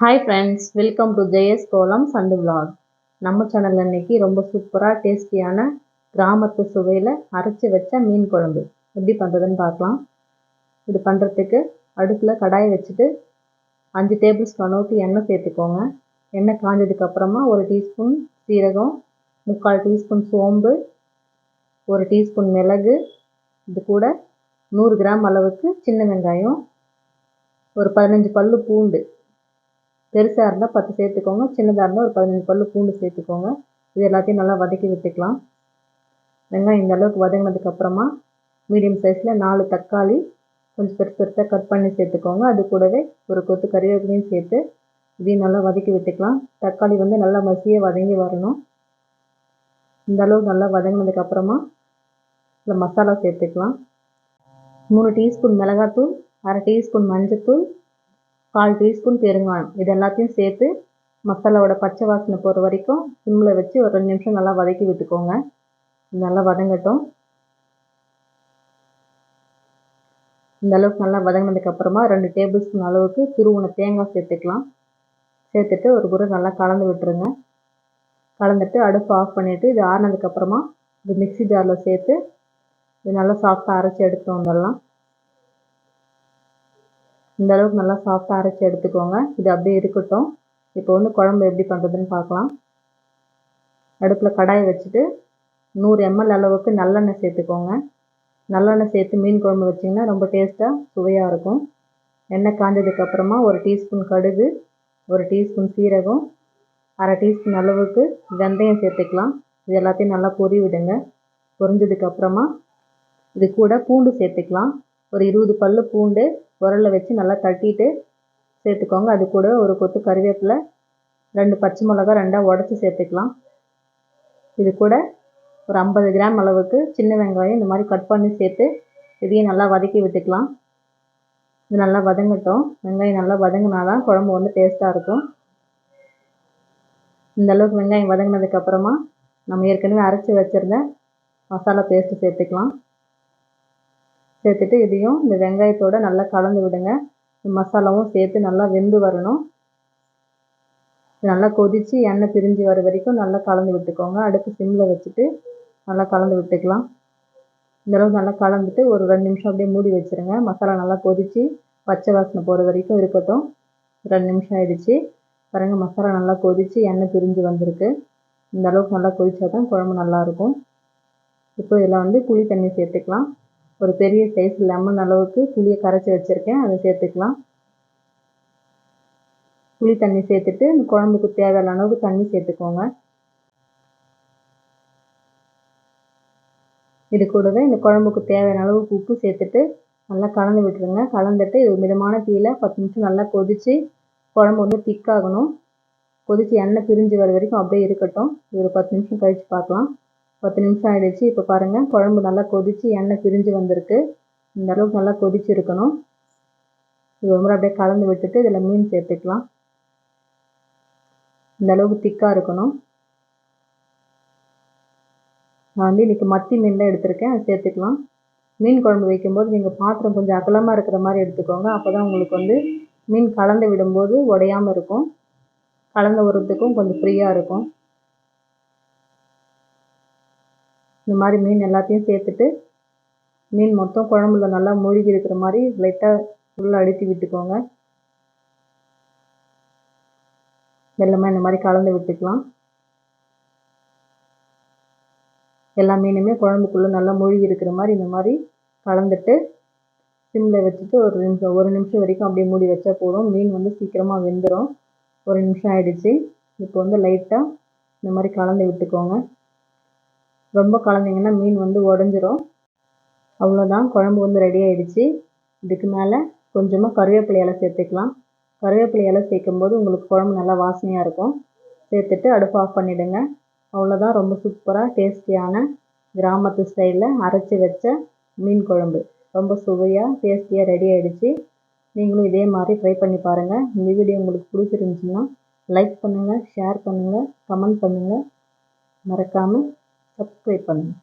Hi friends welcome to Jayas கோலம் சண்டு vlog. நம்ம சேனலில் இன்னைக்கு ரொம்ப சூப்பராக டேஸ்டியான கிராமத்து சுவையில் அரைச்சி வச்ச மீன் குழம்பு. எப்படி பண்ணுறதுன்னு பார்க்கலாம். இது பண்ணுறதுக்கு அடுப்பில் கடாயை வச்சுட்டு அஞ்சு டேபிள் ஸ்பூன் அளவுக்கு எண்ணெய் சேர்த்துக்கோங்க. எண்ணெய் காஞ்சதுக்கப்புறமா ஒரு டீஸ்பூன் சீரகம் முக்கால் டீஸ்பூன் சோம்பு ஒரு டீஸ்பூன் மிளகு இது கூட நூறு கிராம் அளவுக்கு சின்ன வெங்காயம் ஒரு பதினஞ்சு பல்லு பூண்டு. பெருசாக இருந்தால் பத்து சேர்த்துக்கோங்க. சின்னதாக இருந்தால் ஒரு பதினஞ்சு பல்லு பூண்டு சேர்த்துக்கோங்க. இது எல்லாத்தையும் நல்லா வதக்கி விட்டுக்கலாம். வெங்காயம் இந்த அளவுக்கு வதங்கினதுக்கப்புறமா மீடியம் சைஸில் நாலு தக்காளி கொஞ்சம் பெருசு பெருசாக கட் பண்ணி சேர்த்துக்கோங்க. அது கூடவே ஒரு கொத்து கறிவேப்பிலையும் சேர்த்து இதையும் நல்லா வதக்கி விட்டுக்கலாம். தக்காளி வந்து நல்லா மசிய வதங்கி வரணும். இந்த அளவுக்கு நல்லா வதங்கினதுக்கப்புறமா இந்த இதில் மசாலா சேர்த்துக்கலாம். மூணு டீஸ்பூன் மிளகாத்தூள் அரை டீஸ்பூன் மஞ்சத்தூள் கால் டீஸ்பூன் பெருங்காயம். இது எல்லாத்தையும் சேர்த்து மசாலாவோட பச்சை வாசனை போகிற வரைக்கும் சிம்மில் வச்சு ஒரு ரெண்டு நிமிஷம் நல்லா வதக்கி விட்டுக்கோங்க. நல்லா வதங்கட்டும். இந்த அளவுக்கு நல்லா வதங்கினதுக்கப்புறமா ரெண்டு டேபிள் ஸ்பூன் அளவுக்கு துருவன தேங்காய் சேர்த்துக்கலாம். சேர்த்துட்டு ஒரு குறை நல்லா கலந்து விட்டுருங்க. கலந்துட்டு அடுப்பு ஆஃப் பண்ணிவிட்டு இது ஆறினதுக்கப்புறமா இது மிக்சி ஜாரில் சேர்த்து இது நல்லா சாஃப்டாக அரைச்சி எடுத்துகிட்டு வந்துடலாம். இந்த அளவுக்கு நல்லா சாஃப்டாக அரைச்சி எடுத்துக்கோங்க. இது அப்படியே இருக்கட்டும். இப்போ வந்து குழம்பு எப்படி பண்ணுறதுன்னு பார்க்கலாம். அடுப்பில் கடாயை வச்சுட்டு நூறு எம்எல் அளவுக்கு நல்லெண்ணெய் சேர்த்துக்கோங்க. நல்லெண்ணெய் சேர்த்து மீன் குழம்பு வச்சிங்கன்னா ரொம்ப டேஸ்ட்டாக சுவையாக இருக்கும். எண்ணெய் காஞ்சதுக்கப்புறமா ஒரு டீஸ்பூன் கடுகு ஒரு டீஸ்பூன் சீரகம் அரை டீஸ்பூன் அளவுக்கு வெந்தயம் சேர்த்துக்கலாம். இது எல்லாத்தையும் நல்லா பொரி விடுங்க. பொரிஞ்சதுக்கப்புறமா இது கூட பூண்டு சேர்த்துக்கலாம். ஒரு இருபது பல் பூண்டு உரல்ல வச்சு நல்லா தட்டிட்டு சேர்த்துக்கோங்க. அது கூட ஒரு கொத்து கருவேப்பிலை ரெண்டு பச்சை மிளகா ரெண்டாக உடச்சி சேர்த்துக்கலாம். இது கூட ஒரு ஐம்பது கிராம் அளவுக்கு சின்ன வெங்காயம் இந்த மாதிரி கட் பண்ணி சேர்த்து இதையும் நல்லா வதக்கி விட்டுக்கலாம். இது நல்லா வதங்கட்டும். வெங்காயம் நல்லா வதங்கினா தான் குழம்பு வந்து டேஸ்ட்டாக இருக்கும். இந்த அளவுக்கு வெங்காயம் வதங்கினதுக்கப்புறமா நம்ம ஏற்கனவே அரைச்சி வச்சுருந்த மசாலா பேஸ்ட்டு சேர்த்துக்கலாம். சேர்த்துட்டு இதையும் இந்த வெங்காயத்தோடு நல்லா கலந்து விடுங்க. மசாலாவும் சேர்த்து நல்லா வெந்து வரணும். நல்லா கொதித்து எண்ணெய் பிரிஞ்சு வர வரைக்கும் நல்லா கலந்து விட்டுக்கோங்க. அடுப்பு சிம்மில் வச்சுட்டு நல்லா கலந்து விட்டுக்கலாம். இந்தளவுக்கு நல்லா கலந்துட்டு ஒரு ரெண்டு நிமிஷம் அப்படியே மூடி வச்சுருங்க. மசாலா நல்லா கொதித்து பச்சை வாசனை போகிற வரைக்கும் இருக்கட்டும். ரெண்டு நிமிஷம் ஆயிடுச்சு. பாருங்கள் மசாலா நல்லா கொதித்து எண்ணெய் பிரிஞ்சு வந்திருக்கு. இந்த அளவுக்கு நல்லா கொதித்தா தான் குழம்பு நல்லாயிருக்கும் இப்போ இதில் வந்து புளி தண்ணி சேர்த்துக்கலாம். ஒரு பெரிய சைஸ் லெமன் அளவுக்கு புளியை கரைச்சி வச்சுருக்கேன். அதை சேர்த்துக்கலாம். புளி தண்ணி சேர்த்துட்டு இந்த குழம்புக்கு தேவையான அளவுக்கு தண்ணி சேர்த்துக்கோங்க. இது கூடவே இந்த குழம்புக்கு தேவையான அளவுக்கு உப்பு சேர்த்துட்டு நல்லா கலந்து விட்டுருங்க. கலந்துட்டு இது மிதமான தீயில் பத்து நிமிஷம் நல்லா கொதித்து குழம்பு வந்து திக்காகணும் கொதித்து எண்ணெய் பிரிஞ்சு வர வரைக்கும் அப்படியே இருக்கட்டும். ஒரு பத்து நிமிஷம் கழித்து பார்க்கலாம். பத்து நிமிஷம் ஆகிடுச்சு இப்போ பாருங்கள் குழம்பு நல்லா கொதித்து எண்ணெய் பிரிஞ்சு வந்திருக்கு. இந்த அளவுக்கு நல்லா கொதிச்சு இருக்கணும் இது ஒரு முறை அப்படியே கலந்து விட்டுட்டு இதில் மீன் சேர்த்துக்கலாம். இந்த அளவுக்கு திக்காக இருக்கணும். நான் வந்து இன்றைக்கி மத்தி மீன் தான் எடுத்திருக்கேன். அதை சேர்த்துக்கலாம். மீன் குழம்பு வைக்கும்போது நீங்கள் பாத்திரம் கொஞ்சம் அகலமாக இருக்கிற மாதிரி எடுத்துக்கோங்க. அப்போ தான் உங்களுக்கு வந்து மீன் கலந்து விடும்போது உடையாமல் இருக்கும். கலந்து விடுறதுக்கும் கொஞ்சம் ஃப்ரீயாக இருக்கும். இந்த மாதிரி மீன் எல்லாத்தையும் சேர்த்துட்டு மீன் மொத்தம் குழம்புல நல்லா மூழ்கி இருக்கிற மாதிரி லைட்டாக உள்ளே அழுத்தி விட்டுக்கோங்க. வெள்ளமாக இந்த மாதிரி கலந்து விட்டுக்கலாம். எல்லா மீனுமே குழம்புக்குள்ளே நல்லா மூழ்கி இருக்கிற மாதிரி இந்த மாதிரி கலந்துட்டு சிம்மில் வச்சுட்டு ஒரு நிமிஷம் ஒரு நிமிஷம் வரைக்கும் அப்படியே மூடி வச்சா போதும். மீன் வந்து சீக்கிரமாக வெந்துடும் ஒரு நிமிஷம் ஆகிடுச்சு இப்போ வந்து லைட்டாக இந்த மாதிரி கலந்து விட்டுக்கோங்க. ரொம்ப கலந்திங்கன்னா மீன் வந்து உடஞ்சிரும். அவ்வளோதான் குழம்பு வந்து ரெடி ஆகிடுச்சு இதுக்கு மேலே கொஞ்சமாக கருவேப்பிலை இலை சேர்த்துக்கலாம். கருவேப்பிலை இலை சேர்க்கும்போது உங்களுக்கு குழம்பு நல்லா வாசனையாக இருக்கும். சேர்த்துட்டு அடுப்பு ஆஃப் பண்ணிவிடுங்க அவ்வளோதான் ரொம்ப சூப்பராக டேஸ்டியான கிராமத்து ஸ்டைலில் அரைச்சி வச்ச மீன் குழம்பு. ரொம்ப சுவையாக டேஸ்டியாக ரெடி ஆகிடுச்சு நீங்களும் இதே மாதிரி ட்ரை பண்ணி பாருங்கள் இந்த வீடியோ உங்களுக்கு பிடிச்சிருந்துச்சின்னா லைக் பண்ணுங்கள் ஷேர் பண்ணுங்கள் கமெண்ட் பண்ணுங்கள் மறக்காமல் சப்ஸ்கிரைப் பண்ணுங்கள்